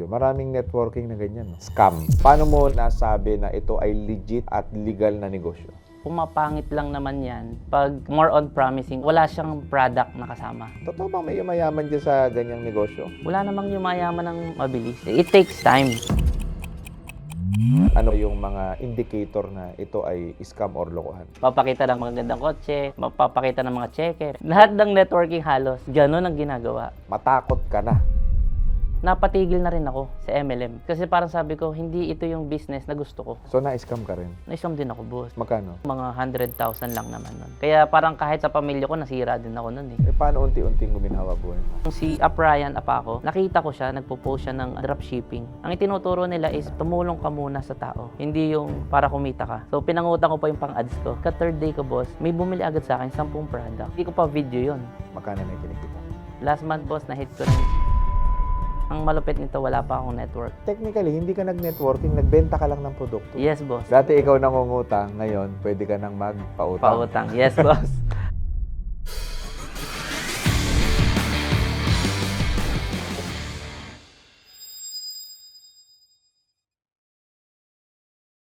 video. Maraming networking na ganyan. No? Scam. Paano mo nasabi na ito ay legit at legal na negosyo? Pumapangit lang naman yan pag more on promising, wala siyang product na kasama. Totoo bang may mayaman dyan sa ganyang negosyo? Wala namang yumayaman ng mabilis. It takes time. Ano yung mga indicator na ito ay scam or lokohan? Papakita ng magagandang kotse, mapapakita ng mga cheque. Lahat ng networking halos, ganun ang ginagawa. Matakot ka na. Napatigil na rin ako sa MLM. Kasi parang sabi ko, hindi ito yung business na gusto ko. So na-scam ka rin. Naisam din ako, boss. Magkano? Mga 100,000 lang naman nun. Kaya parang kahit sa pamilya ko, nasira din ako nun eh. Eh paano unti-unting guminhawa buhay mo? Si Aprayan Apako, nakita ko siya, nagpo-post siya ng dropshipping. Ang itinuturo nila is tumulong ka muna sa tao, hindi yung para kumita ka. So pinangutang ko pa yung pang-ads ko. Ka third day ko, boss, may bumili agad sa akin 10 product. Hindi ko pa video yon. Magkano na kinikita? Last month, boss, na-hit ko ng... Ang malupit nito, wala pa akong network. Technically, hindi ka nag-networking, nagbenta ka lang ng produkto. Yes, boss. Dati ikaw nangungutang, ngayon pwede ka nang magpautang. Pautang. Yes, boss.